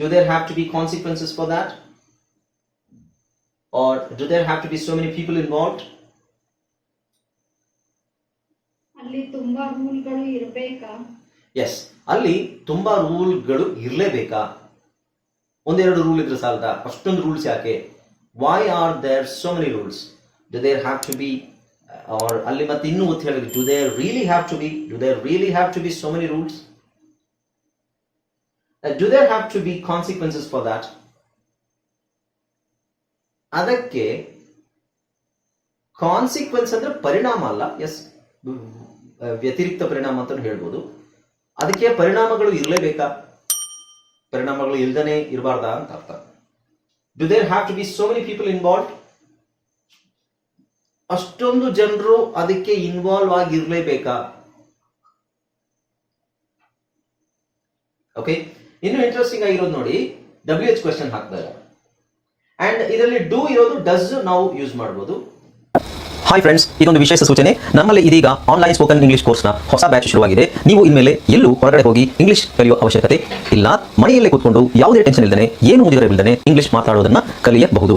Do there have to be consequences for that? Or do there have to be so many people involved? ಅಲ್ಲಿ ತುಂಬಾ ರೂಲ್ಗಳು ಇರ್ಬೇಕಾ? S ಅಲ್ಲಿ ತುಂಬಾ ರೂಲ್ಗಳು ಇರಲೇಬೇಕಾ? ಒಂದೆರಡು rule ಇದ್ರೆ ಸಾಲದ? ಅಷ್ಟೊಂದು ರೂಲ್ಸ್ ಯಾಕೆ? Why are there so many rules do there have to be are ಅಲ್ಲಿ ಮತ್ತೆ ಇನ್ನೂ ಒತ್ತು ಹೇಳಿದ್ರು do there really have to be do there really have to be so many rules do there have to be consequences for that ಅದಕ್ಕೆ consequence ಅಂದ್ರೆ ಪರಿಣಾಮ ಅಲ್ಲ. S ವ್ಯತಿರಿಕ್ತ ಪರಿಣಾಮ ಅಂತ ಹೇಳ್ಬೋದು. ಅದಕ್ಕೆ ಪರಿಣಾಮಗಳು ಇರಲೇಬೇಕಾ? ಪರಿಣಾಮಗಳು ಇಲ್ದನೆ ಇರಬಾರ್ದಾ ಅಂತ ಅರ್ಥ. Do there have to be so many people involve ಅಷ್ಟೊಂದು ಜನರು ಅದಕ್ಕೆ ಇನ್ವಾಲ್ವ್ ಆಗಿರ್ಲೇಬೇಕಾ? ಓಕೆ ಇನ್ನು ಇಂಟ್ರೆಸ್ಟಿಂಗ್ ಆಗಿರೋದು ನೋಡಿ ಡಬ್ಲ್ಯೂ ಎಚ್ ಕ್ವೆಶನ್ ಹಾಕ್ತಾರೆ ಅಂಡ್ ಇದರಲ್ಲಿ ಡೂ ಇರೋದು ಡಸ್ ನಾವು ಯೂಸ್ ಮಾಡಬಹುದು ಹಾಯ್ ಫ್ರೆಂಡ್ಸ್ ಇದೊಂದು ವಿಶೇಷ ಸೂಚನೆ. ನಮ್ಮಲ್ಲಿ ಇದೀಗ ಆನ್ಲೈನ್ ಸ್ಪೋಕನ್ ಇಂಗ್ಲಿಷ್ ಕೋರ್ಸ್ನ ಹೊಸ ಬ್ಯಾಚ್ ಶುರುವಾಗಿದೆ. ನೀವು ಇನ್ಮೇಲೆ ಎಲ್ಲೂ ಹೊರಗಡೆ ಹೋಗಿ ಇಂಗ್ಲಿಷ್ ಕಲಿಯುವ ಅವಶ್ಯಕತೆ ಇಲ್ಲ. ಮನೆಯಲ್ಲೇ ಕೂತ್ಕೊಂಡು ಯಾವುದೇ ಟೆನ್ಷನ್ ಇಲ್ಲದೆ ಏನು ಮುಗಿದಿರಬಿಲ್ಲದೆ ಇಂಗ್ಲಿಷ್ ಮಾತಾಡೋದನ್ನ ಕಲಿಯಬಹುದು.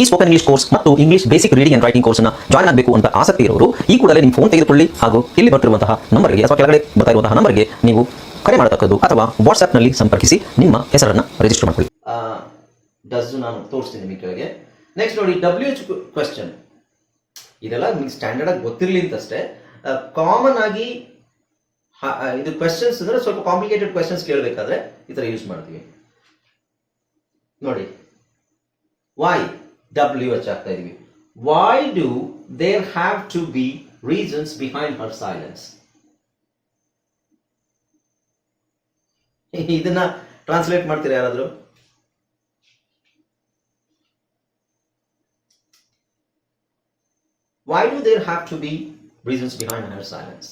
ಈ ಸ್ಪೋಕನ್ ಇಂಗ್ಲಿಷ್ ಕೋರ್ಸ್ ಮತ್ತು English basic reading and writing ಕೋರ್ಸ್ನ ಜಾಯಿನ್ ಆಗಬೇಕು ಅಂತ ಆಸಕ್ತಿ ಇರೋರು, ಈ ಕೂಡಲೇ ನಿಮ್ಮ ಫೋನ್ ತೆಗೆದುಕೊಳ್ಳಿ ಹಾಗೂ ಇಲ್ಲಿ ಬರ್ತಿರುವಂತಹ ನಂಬರ್ಗೆ ಅಥವಾ ಕೆಳಗಡೆ ಬರ್ತಾ ನಂಬರ್ಗೆ ನೀವು ಕರೆ ಮಾಡತಕ್ಕದ್ದು ಅಥವಾ ವಾಟ್ಸ್ಆ್ಯಪ್ನಲ್ಲಿ ಸಂಪರ್ಕಿಸಿ ನಿಮ್ಮ ಹೆಸರನ್ನು ರಿಜಿಸ್ಟರ್ ಮಾಡಿಕೊಳ್ಳಿ. ಡಸ್ ನಾನು ತೋರಿಸ್ತೀನಿ ನಿಮಗೆ ಕೆಳಗೆ. ನೆಕ್ಸ್ಟ್ ನೋಡಿ ಡಬ್ಲ್ಯೂ ಎಚ್ ಕ್ವೆಶನ್ ಇದೆಲ್ಲ ನಿಮ್ಗೆ ಸ್ಟ್ಯಾಂಡರ್ಡ್ ಆಗಿ ಗೊತ್ತಿರಲಿ ಅಂತಷ್ಟೇ. ಕಾಮನ್ ಆಗಿ ಇದು ಕ್ವೆಶನ್ಸ್ ಅಂದ್ರೆ ಸ್ವಲ್ಪ ಕಾಂಪ್ಲಿಕೇಟೆಡ್ ಕ್ವೆಶನ್ಸ್ ಕೇಳಬೇಕಾದ್ರೆ ಈ ತರ ಯೂಸ್ ಮಾಡ್ತೀವಿ. ನೋಡಿ ವೈ ಡಬ್ಲ್ಯೂ ಎಚ್ ಆಗ್ತಾ ಇದೀವಿ. Why do there have to be reasons behind her silence ಇದನ್ನ ಟ್ರಾನ್ಸ್ಲೇಟ್ ಮಾಡ್ತೀರಾ ಯಾರಾದ್ರು? Why do there have to be reasons behind her silence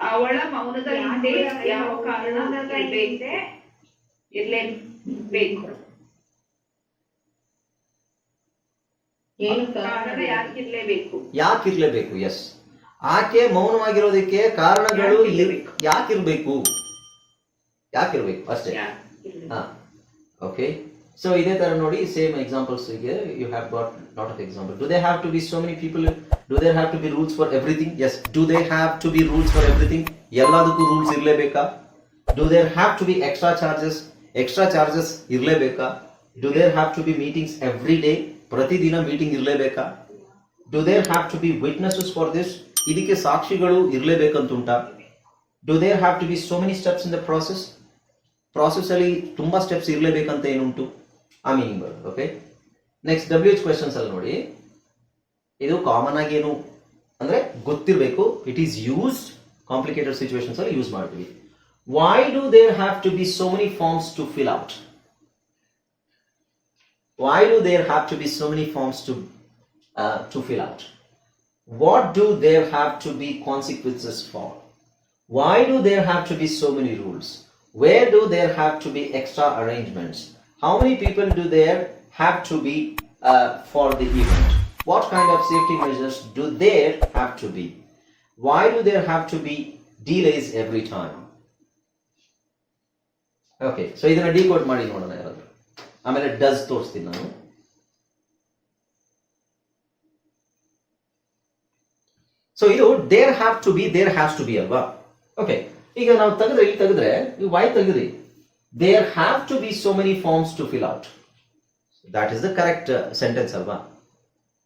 ಅವಳ ಮೌನದ ಹಿಂದೆ ಯಾವ ಕಾರಣ ಇರ್ಲೇಬೇಕು ಏನು ಕಾರಣ? ಯಾಕಿರ್ಲೇಬೇಕು ಯಾಕಿರ್ಲೇಬೇಕು ಎಸ್ ಆಕೆ ಮೌನವಾಗಿರೋದಕ್ಕೆ ಕಾರಣಗಳು ಯಾಕೆ ಯಾಕಿರ್ಬೇಕು? ಯಾಕಿರ್ಬೇಕು ಅಷ್ಟೇ? ಹಾ. ಓಕೆ ಸೊ ಇದೇ ತರ ನೋಡಿ same examples you have got lot of example do they have to be so many people do they have to be rules for everything yes do they have to be rules for everything ಎಲ್ಲದಕ್ಕೂ rules ಇರಲೇಬೇಕಾ? Do there have to be extra charges extra charges ಇರಲೇಬೇಕಾ? Do there have to be meetings every day ಪ್ರತಿದಿನ meeting ಇರಲೇಬೇಕಾ? Do there have to be witnesses for this ಇದಕ್ಕೆ ಸಾಕ್ಷಿಗಳು ಇರಲೇಬೇಕಂತುಂಟಾ? Do there have to be so many steps in the process process ತುಂಬ steps ಇರಲೇಬೇಕಂತ ಏನುಂಟು? ಆ meaning okay next W H questions ಅಲ್ಲಿ ನೋಡಿ. ಇದು ಕಾಮನ್ ಆಗಿ ಏನು ಅಂದ್ರೆ ಗೊತ್ತಿರಬೇಕು. It is used complicated situations ಅಲ್ಲಿ ಯೂಸ್ ಮಾಡ್ತೀವಿ. Why do there have to be so many forms to fill out? Why do there have to be so many forms to uh, to fill out? What do there have to be consequences for? Why do there have to be so many rules? Where do there have to be extra arrangements? How many people do there have to be uh, for the event? What kind of safety measures do there have to be? Why do there have to be delays every time? Okay so ಇದನ್ನ decode ಮಾಡಿ ನೋಡೋಣ ಯಾರಾದ್ರು. ಆಮೇಲೆ does ತೋರಿಸ್ತೀನಿ ನಾನು. So ಇದು there have to be there has to be ಅಲ್ವಾ? Okay ಈಗ ನಾವು ತೆಗೆದ್ರೆ, ಇಲ್ಲಿ ತೆಗೆದ್ರೆ ನೀವು why ತೆಗೆದ್ರಿ. There have to be so many forms to fill out that is the correct sentence ಅಲ್ವಾ?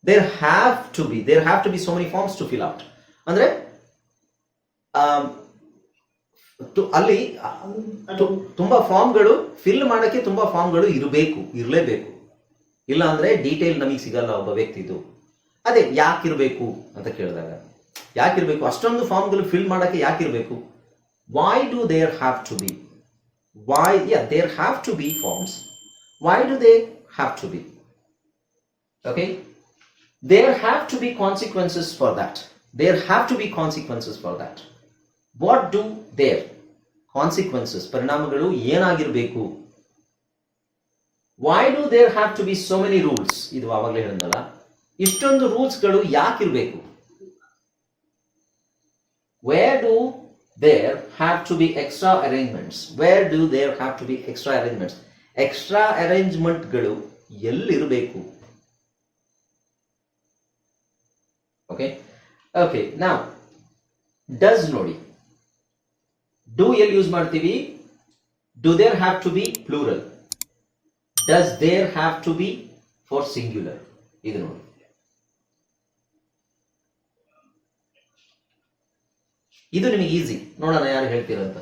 There have to be there have to be so many forms to fill out ಅಂದ್ರೆ ತು- ಅದು ಅಲ್ಲಿ ತುಂಬಾ ಫಾರ್ಮ್ಗಳು ಫಿಲ್ ಮಾಡಕ್ಕೆ ತುಂಬಾ ಫಾರ್ಮ್ಗಳು ಇರಬೇಕು, ಇರಲೇಬೇಕು. ಇಲ್ಲ ಅಂದ್ರೆ ಡೀಟೇಲ್ ನಮಗೆ ಸಿಗಲ್ಲ ಒಬ್ಬ ವ್ಯಕ್ತಿದು. ಅದೇ ಯಾಕೆ ಇರಬೇಕು ಅಂತ ಕೇಳಿದಾಗ. ಯಾಕೆ ಇರಬೇಕು ಅಷ್ಟೊಂದು ಫಾರ್ಮ್ಗಳು ಫಿಲ್ ಮಾಡಕ್ಕೆ ಯಾಕೆ ಇರಬೇಕು why do there have to be why ya there have to be forms why do they have to be okay there have to be consequences for that there have to be consequences for that what do there consequences ಪರಿಣಾಮಗಳು ಏನಾಗಿರಬೇಕು? Why do there have to be so many rules ಇದು ಆವಾಗಲೇ ಹೇಳಿದ್ನಲ್ಲ. ಇಷ್ಟೊಂದು ರೂಲ್ಸ್ಗಳು ಯಾಕಿರಬೇಕು? Where do there have to be extra arrangements where do there have to be extra arrangements extra ಅರೇಂಜ್ಮೆಂಟ್ಗಳು ಎಲ್ಲಿರಬೇಕು? Okay okay ನಾವು does ನೋಡಿ. ಡೂ ಎಲ್ಲಿ ಯೂಸ್ ಮಾಡ್ತೀವಿ? Do there have to be plural does there have to be for singular ಇದು ನೋಡಿ. ಇದು ನಿಮಗೆ easy ನೋಡೋಣ ಯಾರು ಹೇಳ್ತಿರಂತ.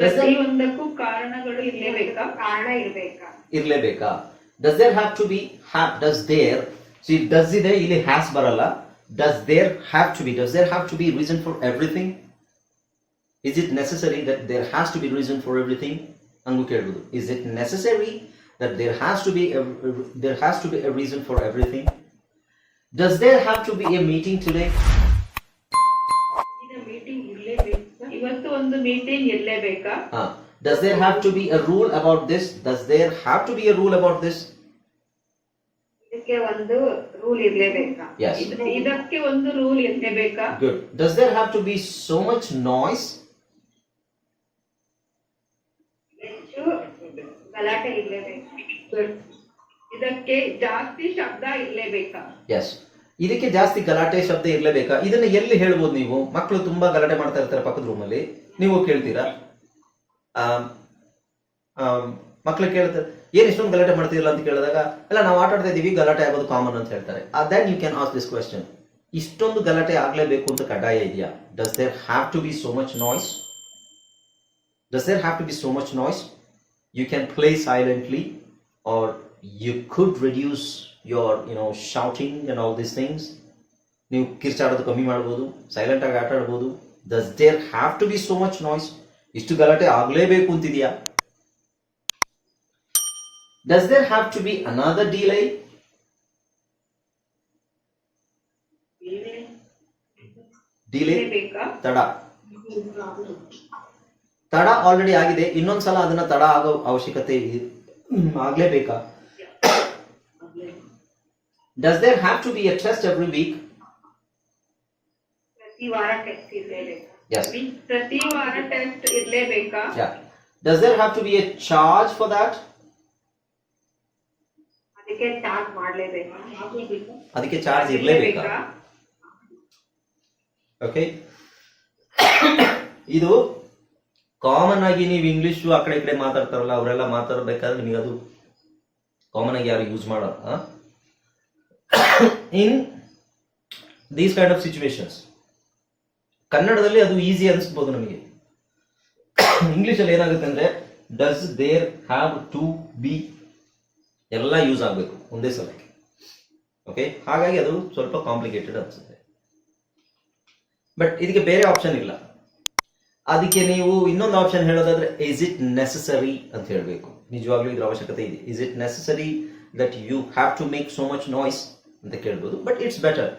ಪ್ರತಿಯೊಂದಕ್ಕೂ ಕಾರಣಗಳು ಇರಲೇಬೇಕಾ? ಕಾರಣ ಇರಬೇಕಾ? ಇರಲೇಬೇಕಾ? Does there have to be have does there C does ಇದೆ ಇಲ್ಲಿ ಹ್ಯಾಸ್ ಬರಲ್ಲ does there have to be does there have to be reason for everything is it necessary that there has to be reason for everything ಹಂಗೂ ಕೇಳ್ಬೋದು is it necessary that there has to be there has to be a reason for everything does there have to be a meeting today ಈಗ meeting ಇರ್ಲೇಬೇಕು ಇವತ್ತು ಒಂದು meeting ಇರ್ಲೇಬೇಕಾ Uh, does there have to be a rule about this? Does there have to be a rule about this? ಇದಕ್ಕೆ ಒಂದು rule ಇರಲೇಬೇಕಾ? Yes. ಇದಕ್ಕೆ ಒಂದು rule ಇರಲೇಬೇಕಾ? Good. Does there have to be so much noise? ಹೆಚ್ಚು ಗಲಾಟೆ ಇರಲೇಬೇಕು. ಇದಕ್ಕೆ ಜಾಸ್ತಿ ಶಬ್ದ ಇರಲೇಬೇಕಾ? ಎಸ್ ಇದಕ್ಕೆ ಜಾಸ್ತಿ ಗಲಾಟೆ ಶಬ್ದ ಇರಲೇಬೇಕಾ? ಇದನ್ನ ಎಲ್ಲಿ ಹೇಳ್ಬೋದು ನೀವು? ಮಕ್ಕಳು ತುಂಬಾ ಗಲಾಟೆ ಮಾಡ್ತಾ ಇರ್ತಾರೆ ಪಕ್ಕದ ರೂಮಲ್ಲಿ ನೀವು ಕೇಳ್ತೀರಾ? ಆಮ್, ಆಮ್, ಮಕ್ಳು ಕೇಳ್ತಾರೆ ಏನ್ ಇಷ್ಟೊಂದು ಗಲಾಟೆ ಮಾಡ್ತಿರಲ್ಲ ಅಂತ ಕೇಳಿದಾಗ, ಅಲ್ಲ, ನಾವು ಆಟ ಆಡ್ತಾ ಇದೀವಿ, ಗಲಾಟೆ ಆಗೋದು ಕಾಮನ್ ಅಂತ ಹೇಳ್ತಾರೆ. Then you can ask this question ಇಷ್ಟೊಂದು ಗಲಾಟೆ ಆಗ್ಲೇಬೇಕು ಅಂತ ಕಡ್ಡಾಯ ಇದೆಯಾ? Does there have to be so much noise does there have to be so much noise you can play silently or you could reduce your know, shouting and all these things. ನೀವು ಕಿರ್ಚಾಡೋದು ಕಮ್ಮಿ ಮಾಡ್ಬೋದು silent ಆಗಿ ಆಟ ಆಡ್ಬೋದು. Does there have to be so much noise ಇಷ್ಟು ಗಲಾಟೆ ಆಗಲೇಬೇಕು ಅಂತಿದ್ಯಾ? Does there have to be another delay delay ಇರ್ಲೇಬೇಕಾ ತಡ. ತಡ ಆಲ್ರೆಡಿ ಆಗಿದೆ. ಇನ್ನೊಂದ್ಸಲ ಅದನ್ನ ತಡ ಆಗೋ ಅವಶ್ಯಕತೆ ಇ- ಹ್ಮ್, ಆಗ್ಲೇಬೇಕಾ? Does there have to be a test every week ಪ್ರತಿ ವಾರ ಟೆಸ್ಟ್ ಇರ್ಲೇಬೇಕಾ? ಎಸ್ ಪ್ರತಿ ವಾರ test ಇರ್ಲೇಬೇಕಾ? Does there have to be a charge for that ಅದಕ್ಕೆ ಚಾರ್ಜ್ ಮಾಡಲೇಬೇಕು. ಅದಕ್ಕೆ ಚಾರ್ಜ್ ಇರಲೇಬೇಕಾ? ಓಕೆ ಇದು ಕಾಮನ್ ಆಗಿ ನೀವು ಇಂಗ್ಲಿಷ್ ಆ ಕಡೆ ಈ ಕಡೆ ಮಾತಾಡ್ತಾರಲ್ಲ, ಅವರೆಲ್ಲ ಮಾತಾಡಬೇಕಾದ್ರೆ ನಿಮಗೆ ಅದು ಕಾಮನ್ ಆಗಿ ಯಾರು ಯೂಸ್ ಮಾಡಲ್ಲ in these kind of situations ಕನ್ನಡದಲ್ಲಿ ಅದು ಈಸಿ ಅನಿಸ್ಬೋದು ನಮಗೆ. ಇಂಗ್ಲಿಷಲ್ಲಿ ಏನಾಗುತ್ತೆ ಅಂದ್ರೆ does there have to be ಎಲ್ಲ ಯೂಸ್ ಆಗಬೇಕು ಒಂದೇ ಸಲಕ್ಕೆ. ಓಕೆ ಹಾಗಾಗಿ ಅದು ಸ್ವಲ್ಪ ಕಾಂಪ್ಲಿಕೇಟೆಡ್ ಅನ್ಸುತ್ತೆ. ಬಟ್ ಇದಕ್ಕೆ ಬೇರೆ ಆಪ್ಷನ್ ಇಲ್ಲ. ಅದಕ್ಕೆ ನೀವು ಇನ್ನೊಂದು ಆಪ್ಷನ್ ಹೇಳೋದಾದ್ರೆ ಇಸ್ ಇಟ್ ನೆಸಸರಿ ಅಂತ ಹೇಳಬೇಕು. ನಿಜವಾಗ್ಲೂ ಇದ್ರ ಅವಶ್ಯಕತೆ ಇದೆ. Is it necessary that you have to make so much noise ಅಂತ ಕೇಳ್ಬೋದು. But it's better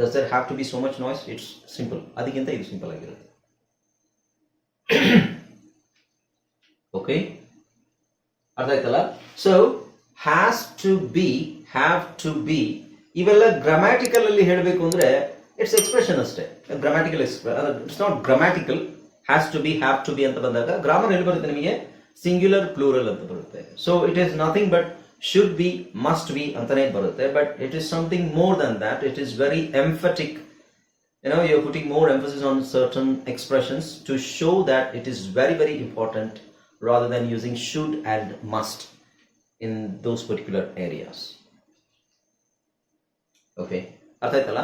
does there have to be so much noise it's simple ಅದಕ್ಕಿಂತ ಇದು ಸಿಂಪಲ್ ಆಗಿರುತ್ತೆ. ಓಕೆ ಅರ್ಥ ಆಯ್ತಲ್ಲ? So has to be have to be ಇವೆಲ್ಲ grammatical ಅಲ್ಲಿ ಹೇಳಬೇಕು ಅಂದ್ರೆ ಇಟ್ಸ್ ಎಕ್ಸ್ಪ್ರೆಷನ್ ಅಷ್ಟೇ. Grammatical it's not grammatical has to be have to be ಅಂತ ಬಂದಾಗ ಗ್ರಾಮರ್ ಎಲ್ಲಿ ಬರುತ್ತೆ ನಿಮಗೆ? ಸಿಂಗ್ಯುಲರ್ ಪ್ಲೂರಲ್ ಅಂತ ಬರುತ್ತೆ. So it is nothing but should be must be ಅಂತಾನೆ ಬರುತ್ತೆ. But it is something more than that it is very emphatic you know, you're putting more emphasis on certain expressions to show that it is very very important rather than using should and must. In those particular areas. Okay ಅರ್ಥ ಆಯ್ತಲ್ಲ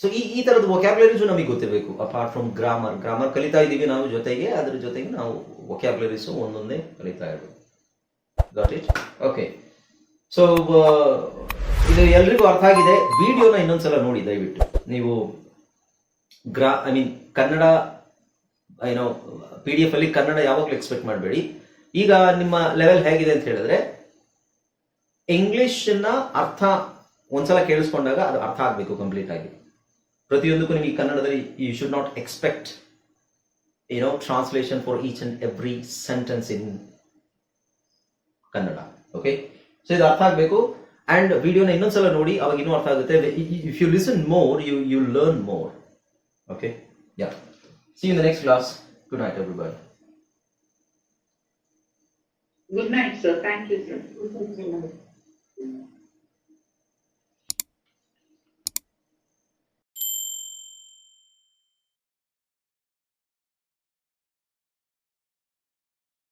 so ಈ ಈ ಥರದ ವೊಕ್ಯಾಬ್ಲರೀಸು ನಮಗೆ ಗೊತ್ತಿರಬೇಕು. Apart from grammar grammar ಕಲಿತಾ ಇದ್ದೀವಿ ನಾವು ಜೊತೆಗೆ, ಅದ್ರ ಜೊತೆಗೆ ನಾವು ವೊಕ್ಯಾಬ್ಲರೀಸು ಒಂದೊಂದೇ ಕಲಿತಾ ಇರಬೇಕು. ಗಾಟ್ ಇಟ್ ಓಕೆ ಸೊ ಇದು ಎಲ್ರಿಗೂ ಅರ್ಥ ಆಗಿದೆ. ವಿಡಿಯೋನ ಇನ್ನೊಂದ್ಸಲ ನೋಡಿ, ದಯವಿಟ್ಟು. ನೀವು ಗ್ರಾ ಐ ಮೀನ್ ಕನ್ನಡ ಏನೋ ಪಿ ಡಿ ಎಫ್ ಅಲ್ಲಿ ಕನ್ನಡ ಯಾವಾಗಲೂ ಎಕ್ಸ್ಪೆಕ್ಟ್ ಮಾಡಬೇಡಿ. ಈಗ ನಿಮ್ಮ ಲೆವೆಲ್ ಹೇಗಿದೆ ಅಂತ ಹೇಳಿದ್ರೆ ಇಂಗ್ಲಿಷ್ನ ಅರ್ಥ ಒಂದ್ಸಲ ಕೇಳಿಸ್ಕೊಂಡಾಗ ಅದು ಅರ್ಥ ಆಗಬೇಕು ಕಂಪ್ಲೀಟ್ ಆಗಿ. ಪ್ರತಿಯೊಂದಕ್ಕೂ ನಿಮಗೆ ಕನ್ನಡದಲ್ಲಿ ಯು ಶುಡ್ ನಾಟ್ ಎಕ್ಸ್ಪೆಕ್ಟ್ ಏನೋ translation for each and every sentence in Kannada okay so ಇದು ಅರ್ಥ ಆಗಬೇಕು. ಅಂಡ್ ವಿಡಿಯೋನ ಇನ್ನೊಂದ್ಸಲ ನೋಡಿ, ಅವಾಗ ಇನ್ನೂ ಅರ್ಥ ಆಗುತ್ತೆ. If you listen more you you learn more okay ya see in the next class good night everybody good night sir thank you sir